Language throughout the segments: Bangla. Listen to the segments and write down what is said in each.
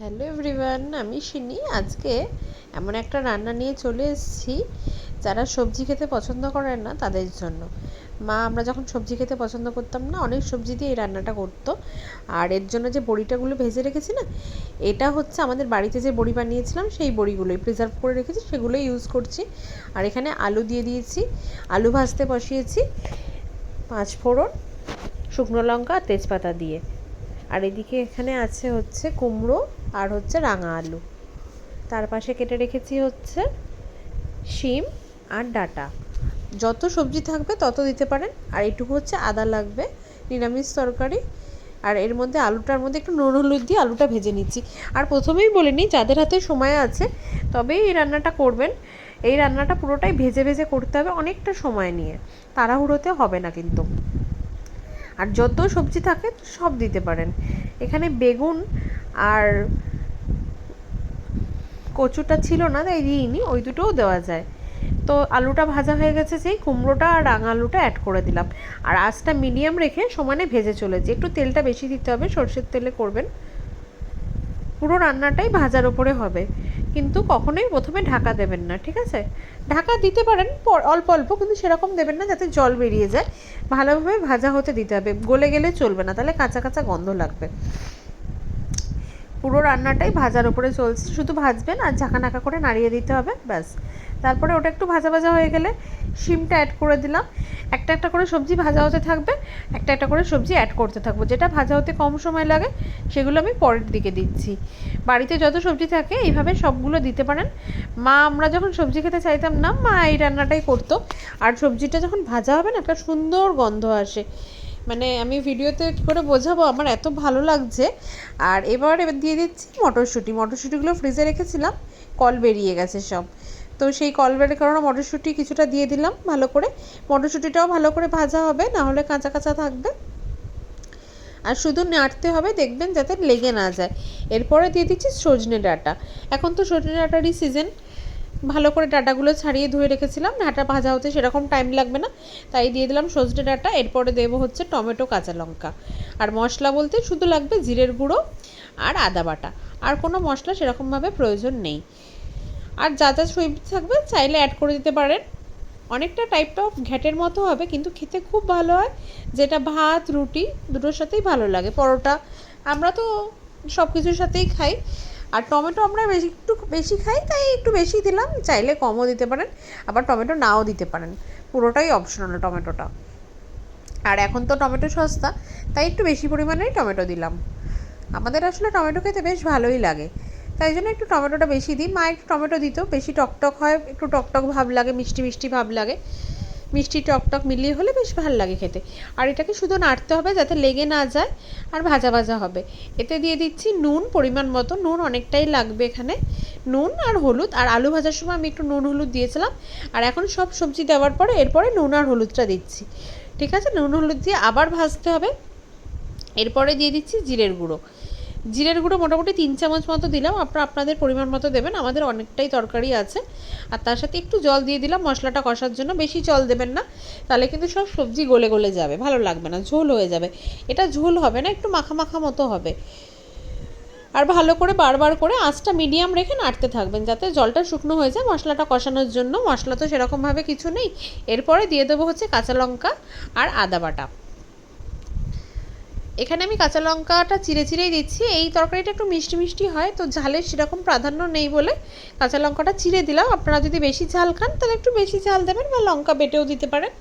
হ্যালো এভরিওয়ান, আমি শিনি। আজকে এমন একটা রান্না নিয়ে চলে এসেছি। যারা সবজি খেতে পছন্দ করেন না, তাদের জন্য। মা, আমরা যখন সবজি খেতে পছন্দ করতাম না, অনেক সবজি দিয়ে এই রান্নাটা করতো। আর এর জন্য যে বড়িটাগুলো ভেজে রেখেছি না, এটা হচ্ছে আমাদের বাড়িতে যে বড়ি বানিয়েছিলাম, সেই বড়িগুলোই প্রিজার্ভ করে রেখেছি, সেগুলোই ইউজ করছি। আর এখানে আলু দিয়ে দিয়েছি, আলু ভাজতে বসিয়েছি, পাঁচ ফোড়ন, শুকনো লঙ্কা, তেজপাতা দিয়ে। আর এদিকে এখানে আছে হচ্ছে কুমড়ো আর হচ্ছে রাঙা আলু। তার পাশে কেটে রেখেছি হচ্ছে শিম আর ডাটা। যত সবজি থাকবে তত দিতে পারেন। আর এটুকু হচ্ছে আদা লাগবে, নিরামিষ তরকারি। আর এর মধ্যে আলুটার মধ্যে একটু নুন, হলুদ দিয়ে আলুটা ভেজে নিচ্ছি। আর প্রথমেই বলে নিই, যাদের হাতে সময় আছে, তবেই এই রান্নাটা করবেন। এই রান্নাটা পুরোটাই ভেজে ভেজে করতে হবে অনেকটা সময় নিয়ে। তাড়াহুড়োতে হবে না কিন্তু। আর যত সবজি থাকে সব দিতে পারেন। এখানে বেগুন আর কচুটা ছিল না তাই দিইনি ওই দুটোও দেওয়া যায়। তো আলুটা ভাজা হয়ে গেছে সেই কুমড়োটা আর রাঙা আলুটা অ্যাড করে দিলাম। আর আঁচটা মিডিয়াম রেখে সমানে ভেজে চলেছি। একটু তেলটা বেশি দিতে হবে, সর্ষের তেলে করবেন। পুরো রান্নাটাই ভাজার ওপরে হবে। কিন্তু কখনোই প্রথমে ঢাকা দেবেন না, ঠিক আছে? ঢাকা দিতে পারেন অল্প অল্প, কিন্তু সেরকম দেবেন না যাতে জল বেরিয়ে যায়। ভালোভাবে ভাজা হতে দিতে হবে। গলে গেলে চলবে না, তাহলে কাঁচা কাঁচা গন্ধ লাগবে। পুরো রান্নাটাই ভাজার ওপরে চলছে। শুধু ভাজবেন আর ঝাঁকা নাকা করে নাড়িয়ে দিতে হবে, ব্যাস। তারপরে ওটা একটু ভাজা ভাজা হয়ে গেলে শিমটা অ্যাড করে দিলাম। একটা একটা করে সবজি ভাজা হতে থাকবে, একটা একটা করে সবজি অ্যাড করতে থাকব। যেটা ভাজা হতে কম সময় লাগে, সেগুলো আমি পরের দিকে দিচ্ছি। বাড়িতে যত সবজি থাকে, এইভাবে সবগুলো দিতে পারেন। মা, আমরা যখন সবজি খেতে চাইতাম না, মা এই রান্নাটাই করতো। আর সবজিটা যখন ভাজা হবে না, একটা সুন্দর গন্ধ আসে। মানে আমি ভিডিওতে করে বোঝাবো? আমার এত ভালো লাগছে। আর এবার এবার দিয়ে দিচ্ছি মটরশুঁটি। মটরশুঁটিগুলো ফ্রিজে রেখেছিলাম, কল বেরিয়ে গেছে সব। তো সেই কল বেরিয়ে কারণে মটরশুঁটি কিছুটা দিয়ে দিলাম ভালো করে। মটরশুঁটিটাও ভালো করে ভাজা হবে না হলে কাঁচা কাঁচা থাকবে। আর শুধু নাড়তে হবে, দেখবেন যাতে লেগে না যায়। এরপরে দিয়ে দিচ্ছি সজনে ডাঁটা। এখন তো সজনে ডাঁটারই সিজন ভালো করে ডাটাগুলো ছাড়িয়ে ধুয়ে রেখেছিলাম, ডাঁটা ভাজা হতে সেরকম টাইম লাগবে না। তাই দিয়ে দিলাম সজনে ডাঁটা, এরপরে দেবো হচ্ছে টমেটো, কাঁচা লঙ্কা। আর মশলা বলতে শুধু লাগবে জিরের গুঁড়ো আর আদা বাটা। আর কোনো মশলা সেরকমভাবে প্রয়োজন নেই। আর যা যা সবজি থাকবে চাইলে অ্যাড করে দিতে পারেন। অনেকটা টাইপটা ঘ্যাটের মতো হবে, কিন্তু খেতে খুব ভালো হয়। যেটা ভাত, রুটি, দুটোর সাথেই ভালো লাগে। পরোটা আমরা তো সব কিছুর সাথেই খাই। আর টমেটো আমরা বেশি একটু বেশি খাই, তাই একটু বেশি দিলাম। চাইলে কমও দিতে পারেন, আবার টমেটো নাও দিতে পারেন। পুরোটাই অপশনাল টমেটোটা। আর এখন তো টমেটো সস্তা, তাই একটু বেশি পরিমাণেই টমেটো দিলাম। আমাদের আসলে টমেটো খেতে বেশ ভালোই লাগে। তাই জন্য একটু টমেটোটা বেশি দিই। মা একটু টমেটো দিত, বেশি টকটক হয়, একটু টকটক ভাব লাগে, মিষ্টি মিষ্টি ভাব লাগে। মিষ্টি, টকটক মিলিয়ে হলে বেশ ভালো লাগে খেতে। আর এটাকে শুধু নাড়তে হবে যাতে লেগে না যায় আর ভাজা ভাজা হবে। এতে দিয়ে দিচ্ছি নুন, পরিমাণ মতো। নুন অনেকটাই লাগবে এখানে। নুন আর হলুদ। আর আলু ভাজার সময় আমি একটু নুন, হলুদ দিয়েছিলাম। আর এখন সব সবজি দেওয়ার পরে এরপরে নুন আর হলুদটা দিচ্ছি। ঠিক আছে? নুন, হলুদ দিয়ে আবার ভাজতে হবে। এরপরে দিয়ে দিচ্ছি জিরের গুঁড়ো। জিরের গুঁড়ো মোটামুটি তিন চামচ মতো দিলাম। আপনারা আপনাদের পরিমাণ মতো দেবেন, আমাদের অনেকটাই তরকারি আছে। আর তার সাথে একটু জল দিয়ে দিলাম, মশলাটা কষার জন্য। বেশি জল দেবেন না, তাহলে কিন্তু সব সবজি গলে গলে যাবে, ভালো লাগবে না, ঝোল হয়ে যাবে। এটা ঝোল হবে না, একটু মাখা মাখা মতো হবে। আর ভালো করে বারবার করে আঁচটা মিডিয়াম রেখে নাড়তে থাকবেন, যাতে জলটা শুকনো হয়ে যায় মশলাটা কষানোর জন্য। মশলা তো সেরকমভাবে কিছু নেই। এরপরে দিয়ে দেবো হচ্ছে কাঁচা লঙ্কা আর আদা বাটা। এখানে আমি কাঁচা লঙ্কাটা চিড়ে চিড়েই দিচ্ছি। এই তরকারিটা একটু মিষ্টি মিষ্টি হয়, তো ঝালের সেরকম প্রাধান্য নেই বলে কাঁচা লঙ্কাটা চিড়ে দিলাম। আপনারা যদি বেশি ঝাল খান, তাহলে একটু বেশি ঝাল দেবেন বা লঙ্কা বেটেও দিতে পারেন।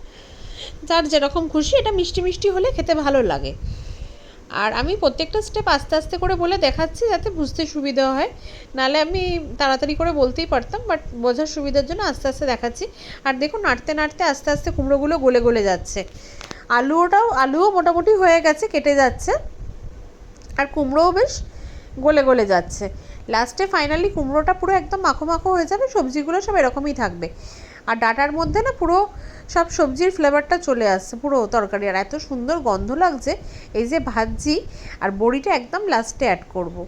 যার যেরকম খুশি, এটা মিষ্টি মিষ্টি হলে খেতে ভালো লাগে। আর আমি প্রত্যেকটা স্টেপ আস্তে আস্তে করে বলে দেখাচ্ছি যাতে বুঝতে সুবিধা হয়। নাহলে আমি তাড়াতাড়ি করে বলতেই পারতাম বাট বোঝার সুবিধার জন্য আস্তে আস্তে দেখাচ্ছি। আর দেখুন, নাড়তে নাড়তে আস্তে আস্তে কুমড়োগুলো গলে গলে যাচ্ছে। আলুটাও, আলুও মোটামুটি হয়ে গেছে, কেটে যাচ্ছে। আর কুমড়োও বেশ গলে গলে যাচ্ছে। লাস্টে ফাইনালি কুমড়োটা পুরো একদম মাখো মাখো হয়ে যাবে, সবজিগুলো সব এরকমই থাকবে। আর ডাটার মধ্যে না পুরো সব সবজির ফ্লেভারটা চলে আসছে, পুরো তরকারি। আর এত সুন্দর গন্ধ লাগছে, এই যে ভাজি আর বড়িটা একদম লাস্টে অ্যাড করব।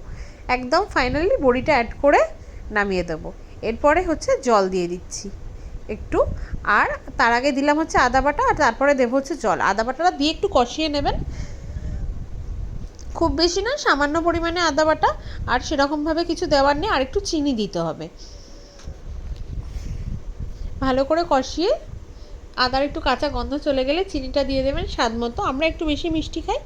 একদম ফাইনালি বড়িটা অ্যাড করে নামিয়ে দেবো। এরপরে হচ্ছে জল দিয়ে দিচ্ছি। একটু। আর তার আগে দিলাম হচ্ছে আদা বাটা আর তারপরে দেবো হচ্ছে জল। আদা বাটাটা দিয়ে একটু কষিয়ে নেবেন। খুব বেশি না, সামান্য পরিমাণে আদা বাটা। আর সেরকমভাবে কিছু দেওয়ার নেই, আর একটু চিনি দিতে হবে। ভালো করে কষিয়ে আদার একটু কাঁচা গন্ধ চলে গেলে চিনিটা দিয়ে দেবেন স্বাদ মতো। আমরা একটু বেশি মিষ্টি খাই,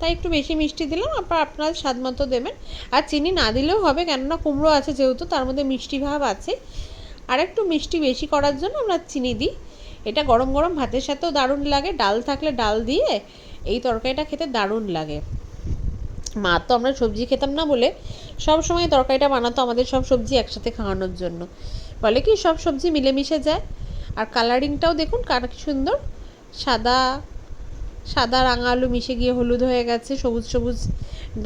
তাই একটু বেশি মিষ্টি দিলাম আপনার আপনার স্বাদ মতো দেবেন। আর চিনি না দিলেও হবে, কেননা কুমড়ো আছে যেহেতু, তার মধ্যে মিষ্টি ভাব আছে। আর একটু মিষ্টি বেশি করার জন্য আমরা চিনি দিই। এটা গরম গরম ভাতের সাথেও দারুণ লাগে। ডাল থাকলে ডাল দিয়ে এই তরকারিটা খেতে দারুণ লাগে। মা তো আমরা সবজি খেতাম না বলে সব সময় তরকারিটা বানাতো আমাদের সব সবজি একসাথে খাওয়ানোর জন্য। বলে কি সব সবজি মিলেমিশে যায়। আর কালারিংটাও দেখুন কার সুন্দর। সাদা সাদা রাঙা আলু মিশে গিয়ে হলুদ হয়ে গেছে, সবুজ সবুজ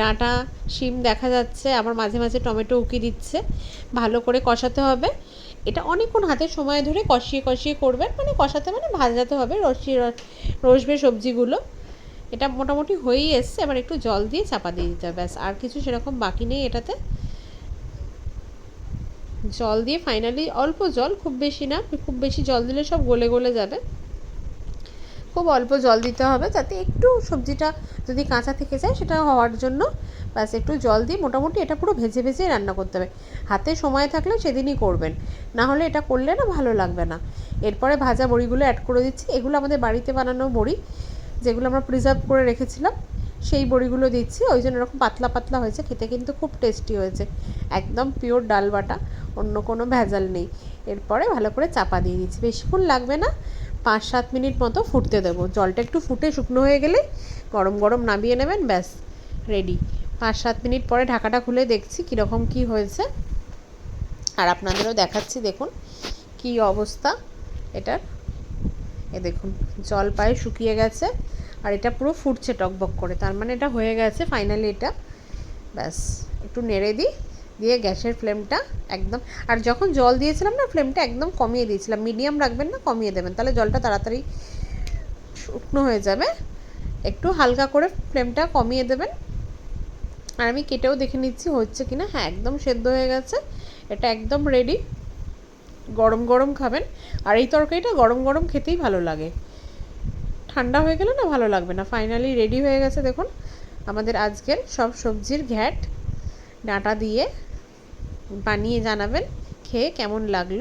ডাঁটা, শিম দেখা যাচ্ছে। আবার মাঝে মাঝে টমেটো উকি দিচ্ছে। ভালো করে কষাতে হবে। এটা অনেকক্ষণ হাতে সময় ধরে কষিয়ে কষিয়ে করবেন মানে কষাতে মানে ভাজাতে হবে রসিয়ে রসবে সবজিগুলো। এটা মোটামুটি হয়েই এসছে, এবার একটু জল দিয়ে চাপা দিয়ে দিতে হবে, ব্যাস। আর কিছু সেরকম বাকি নেই এটাতে। জল দিয়ে ফাইনালি অল্প জল, খুব বেশি না, খুব বেশি জল দিলে সব গলে গলে যাবে। খুব অল্প জল দিতে হবে যাতে একটু সবজিটা যদি কাঁচা থেকে যায় সেটা হওয়ার জন্য ব্যাস একটু জল দিয়ে মোটামুটি এটা পুরো ভেজে ভেজে রান্না করতে হবে। হাতে সময় থাকলে সেদিনই করবেন। না হলে এটা করলে না ভালো লাগবে না। এরপরে ভাজা বড়িগুলো অ্যাড করে দিচ্ছি। এগুলো আমাদের বাড়িতে বানানো বড়ি, যেগুলো আমরা প্রিজার্ভ করে রেখেছিলাম, সেই বড়িগুলো দিচ্ছি। ওই জন্য এরকম পাতলা পাতলা হয়েছে। খেতে কিন্তু খুব টেস্টি হয়েছে। একদম পিওর ডাল বাটা, অন্য কোনো ভেজাল নেই। এরপরে ভালো করে চাপা দিয়ে দিচ্ছি। বেশিক্ষণ লাগবে না। পাঁচ সাত মিনিট মতো ফুটতে দেবো। জলটা একটু ফুটে শুকনো হয়ে গেলে গরম গরম নামিয়ে নেবেন, ব্যাস রেডি পাঁচ সাত মিনিট পরে ঢাকাটা খুলে দেখছি কীরকম কী হয়েছে। আর আপনাদেরও দেখাচ্ছি, দেখুন কি অবস্থা এটার। এ দেখুন, জল পায়ে শুকিয়ে গেছে আর এটা পুরো ফুটছে টকবক করে। তার মানে এটা হয়ে গেছে ফাইনালি এটা। ব্যাস, একটু নেড়ে দিই। দিয়ে গ্যাসের ফ্লেমটা একদম, আর যখন জল দিয়েছিলাম না, ফ্লেমটা একদম কমিয়ে দিয়েছিলাম। মিডিয়াম রাখবেন না, কমিয়ে দেবেন। তাহলে জলটা তাড়াতাড়ি শুকনো হয়ে যাবে। একটু হালকা করে ফ্লেমটা কমিয়ে দেবেন। আর আমি কেটেও দেখে নিচ্ছি, হচ্ছে কি না হ্যাঁ একদম সেদ্ধ হয়ে গেছে। এটা একদম রেডি গরম গরম খাবেন। আর এই তরকারিটা গরম গরম খেতেই ভালো লাগে। ঠান্ডা হয়ে গেলে না ভালো লাগবে না। ফাইনালি রেডি হয়ে গেছে, দেখুন। আমাদের আজকের সব সবজির ঘ্যাট। ডাঁটা দিয়ে বানিয়ে জানাবেন খেয়ে কেমন লাগল।